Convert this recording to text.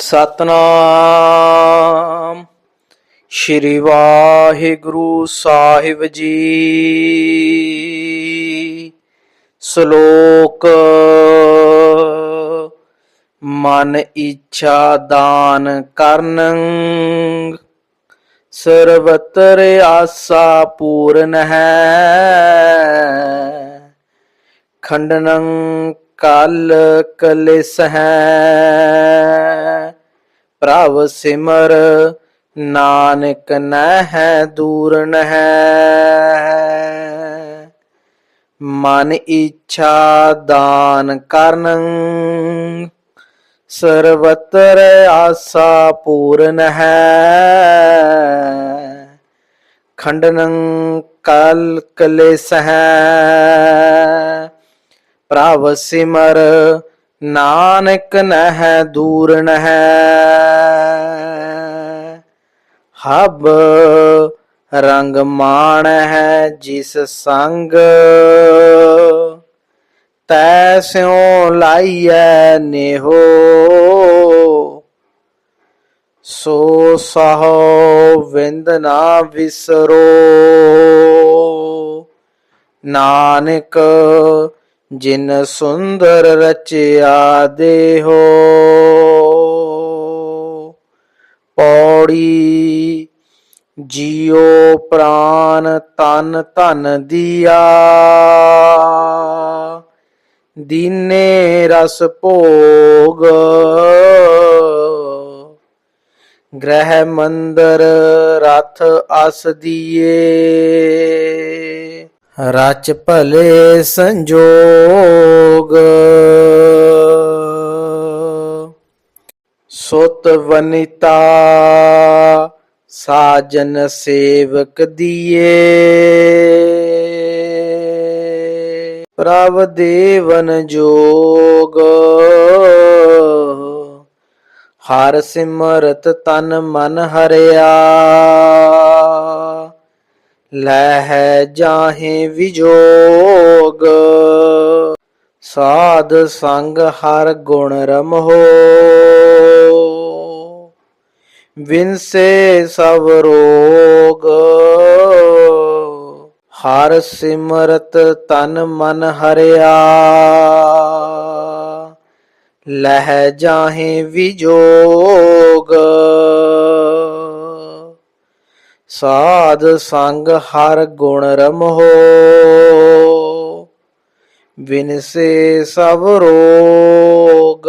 ਸਤਨਾਮ। ਸ਼੍ਰੀ ਵਾਹਿਗੁਰੂ ਸਾਹਿਬ ਜੀ। ਸ਼ਲੋਕ ਮਨ ਇੱਛਾ ਦਾਨ ਕਰਨ। ਸਰਵਤਰ ਆਸਾ ਪੂਰਨ ਹੈ। ਖੰਡਨੰ ਕਲ ਕਲਿਸ ਹੈ। ਪ੍ਰਭ ਸਿਮਰ, ਨਾਨਕ ਨਹਿ ਦੂਰਨ ਹੈ ਮਨ ਇੱਛਾ ਦਾਨ ਕਰਨ, ਸਰਵਤਰ ਆਸਾ ਪੂਰਨ ਹੈ। ਖੰਡਨੰ ਕਲ ਕਲੇਸ ਹੈ ਪ੍ਰਭ ਸਿਮਰ, ਨਾਨਕ ਨਹਿ ਦੂਰਨ ਹੈ ਹਬ ਰੰਗ ਮਾਣ ਹੈ ਜਿਸ ਸੰਗ। ਤੈ ਸਿਉ ਲਾਈਐ ਨੇਹੋ। ਸੋ ਸਹੋ ਵਿੰਦ ਨਾ ਵਿਸਰੋ। ਨਾਨਕ ਜਿਨ ਸੁੰਦਰ ਰਚਿਆ ਦੇਹੋ। ਪੌੜੀ ਜੀਉ ਪ੍ਰਾਨ ਤਨ ਧਨ ਦੀਆ। ਦੀਨੇ ਰਸ ਭੋਗ। ਗ੍ਰਹਿ ਮੰਦਰ ਰਥ ਅਸ ਦੀਏ। ਰਚ ਭਲੇ ਸੰਜੋਗ। ਸੁਤ ਵਨਿਤਾ। ਸਾਜਨ ਸੇਵਕ ਦੀਏ। ਪ੍ਰਭ ਦੇਵਨ ਜੋਗ। ਹਰ ਸਿਮਰਤ ਤਨ ਮਨ ਹਰਿਆ। ਲਹਿ ਹੈ ਜਾਹੇ ਵਿਜੋਗ। ਸਾਧ ਸੰਗ ਹਰ ਗੁਣ ਰਮਹੋ। ਵਿਨਸੇ ਸਭ ਰੋਗ। ਹਰ ਸਿਮਰਤ ਤਨ ਮਨ ਹਰਿਆ। ਲਹਿ ਜਾਹੇ ਵਿਜੋਗ। ਸਾਧ ਸੰਗ ਹਰ ਗੁਣ ਰਮਹੋ ਵਿਨਸੇ ਸਭ ਰੋਗ।